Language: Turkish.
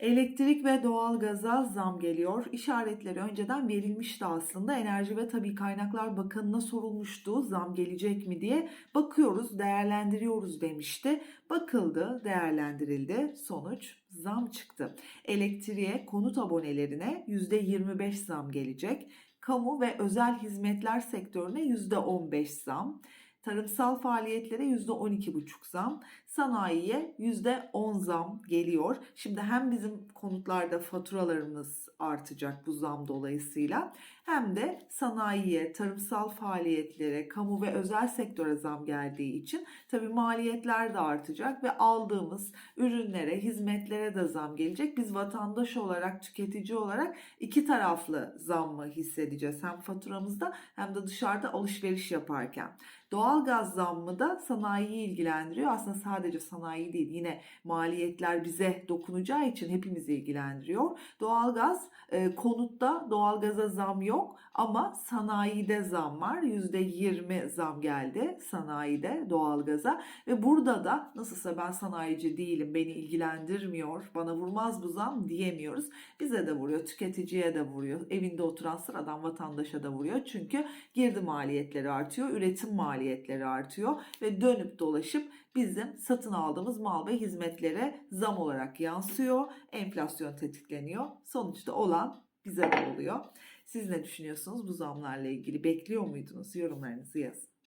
Elektrik ve doğalgaza zam geliyor. İşaretleri önceden verilmişti aslında. Enerji ve Tabii Kaynaklar Bakanı'na sorulmuştu zam gelecek mi diye. Bakıyoruz, değerlendiriyoruz demişti. Bakıldı, değerlendirildi. Sonuç zam çıktı. Elektriğe, konut abonelerine %25 zam gelecek. Kamu ve özel hizmetler sektörüne %15 zam. Tarımsal faaliyetlere %12,5 zam, sanayiye %10 zam geliyor. Şimdi hem bizim konutlarda faturalarımız artacak bu zam dolayısıyla hem de sanayiye, tarımsal faaliyetlere, kamu ve özel sektöre zam geldiği için tabii maliyetler de artacak ve aldığımız ürünlere, hizmetlere de zam gelecek. Biz vatandaş olarak, tüketici olarak iki taraflı zammı hissedeceğiz. Hem faturamızda hem de dışarıda alışveriş yaparken. Doğalgaz zammı da sanayiyi ilgilendiriyor. Aslında sadece sanayi değil yine maliyetler bize dokunacağı için hepimizi ilgilendiriyor. Doğalgaz e, konutta doğalgaza zam yok ama sanayide zam var. %20 zam geldi sanayide doğalgaza ve burada da nasılsa ben sanayici değilim beni ilgilendirmiyor bana vurmaz bu zam diyemiyoruz. Bize de vuruyor tüketiciye de vuruyor evinde oturan sıradan vatandaşa da vuruyor. Çünkü girdi maliyetleri artıyor üretim maliyetleri artıyor ve dönüp dolaşıp bizim satın aldığımız mal ve hizmetlere zam olarak yansıyor. Enflasyon tetikleniyor. Sonuçta olan bize de oluyor. Siz ne düşünüyorsunuz bu zamlarla ilgili? Bekliyor muydunuz? Yorumlarınızı yazın.